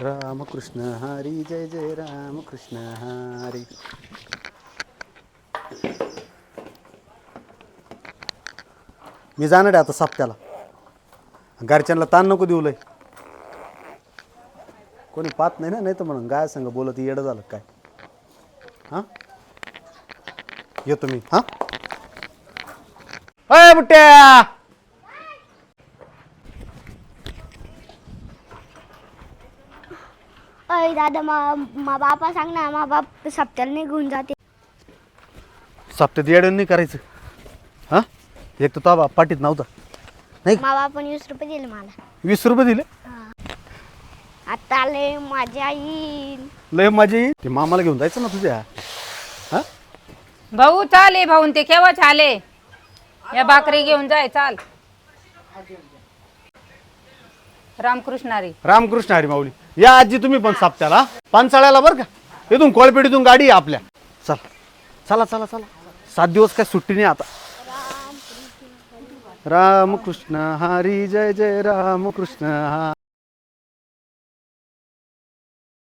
रामकृष्ण हरी जय जय रामकृष्ण हरी। मी जाणार आहे आता सप्त्याला घरच्यांना ताण नको देऊ लय. कोणी पाहत नाही ना नाही तर म्हणून गाय संग बोलत येडं झालं काय? हां? येतो मी हां? अय बुट्ट्या! अय दादा मा मा बापा सांग ना मा बाप सप्त्याला निघून जाते. सप्त्यात येडं नाही करायचं. हां? एक तर तो बा पाठीत नव्हता. नाही मा बापाने वीस रुपये दिले मला. वीस रुपये दिले? आता आले माझ्या येईल. लय मजा येईल? ते मामाला घेऊन जायचं ना तुझ्या? हां? भाऊ चाले भाऊन ते केव्हाच आले या भाकरी घेऊन जाय चाल. रामकृष्णारी रामकृष्ण हरी माऊली. या आजी तुम्ही पण सापत्याला पानसाळ्याला बरं का? इथून कोळपेटीतून गाडी आहे आपल्या. चला चला चला चला. सात दिवस काय सुट्टी नाही आता. रामकृष्ण हरी जय जय रामकृष्ण हा